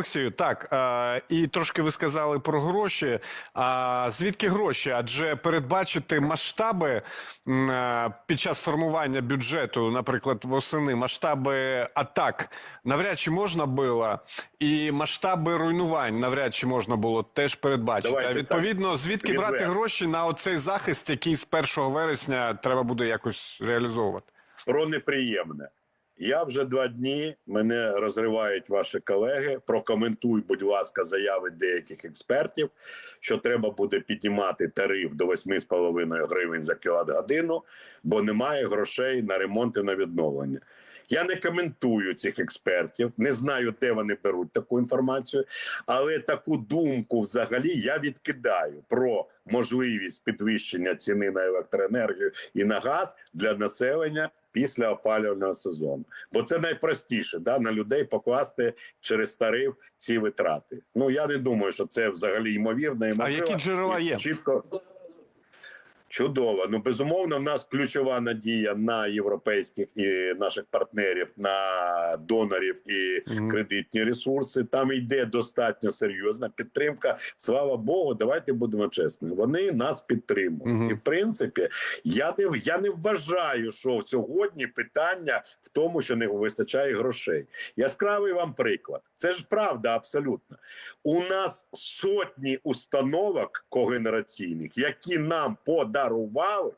Олексію, так е, і трошки ви сказали про гроші. А звідки гроші? Адже передбачити масштаби е, під час формування бюджету, наприклад, восени, масштаби атак навряд чи можна було, і масштаби руйнувань навряд чи можна було теж передбачити. Давайте а відповідно, звідки брати гроші на оцей захист, який з 1 вересня треба буде якось реалізовувати? про неприємне. Я вже два дні мене розривають ваші колеги. Прокоментуй, будь ласка, заяви деяких експертів, що треба буде піднімати тариф до 8,5 гривень за кіловат годину, бо немає грошей на ремонт і на відновлення. Я не коментую цих експертів, не знаю, де вони беруть таку інформацію, але таку думку взагалі я відкидаю про можливість підвищення ціни на електроенергію і на газ для населення після опалювального сезону. Бо це найпростіше да, на людей покласти через тариф ці витрати. Ну я не думаю, що це взагалі ймовірно. і А які джерела є? Чітко. Чудово. Ну безумовно, в нас ключова надія на європейських і наших партнерів, на донорів і кредитні ресурси. Там йде достатньо серйозна підтримка. Слава Богу, давайте будемо чесними. Вони нас підтримують. Мгм. І в принципі, я не я не вважаю, що сьогодні питання в тому, що не вистачає грошей. Яскравий вам приклад. Це ж правда, абсолютно. У нас сотні установок когенераційних, які нам подарували.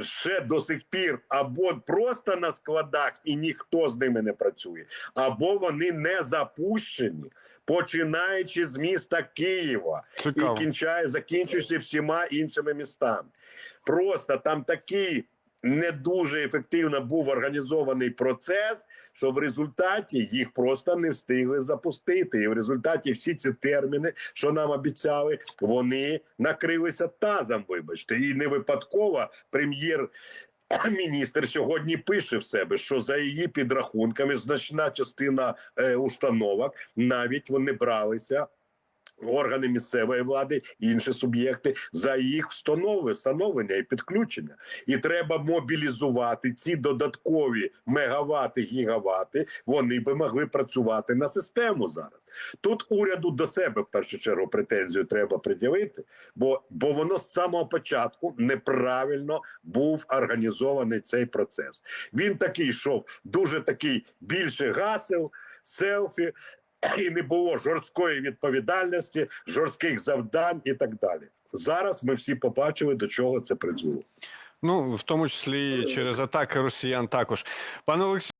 Ще до сих пір або просто на складах, і ніхто з ними не працює, або вони не запущені, починаючи з міста Києва Цікаво. і кінчає, закінчуючи всіма іншими містами. Просто там такий не дуже ефективно був організований процес, що в результаті їх просто не встигли запустити. І в результаті всі ці терміни, що нам обіцяли, вони накрилися тазом. Вибачте, і не випадково прем'єр. Міністр сьогодні пише в себе, що за її підрахунками значна частина е, установок навіть вони бралися органи місцевої влади, інші суб'єкти за їх встанови- встановлення і підключення. І треба мобілізувати ці додаткові мегавати, гігавати. Вони би могли працювати на систему зараз. Тут уряду до себе в першу чергу претензію треба приділити, бо, бо воно з самого початку неправильно був організований цей процес. Він такий йшов дуже такий більше гасел, селфі, і не було жорсткої відповідальності, жорстких завдань і так далі. Зараз ми всі побачили, до чого це призвело. Ну, в тому числі через атаки росіян також. Пане Олексію.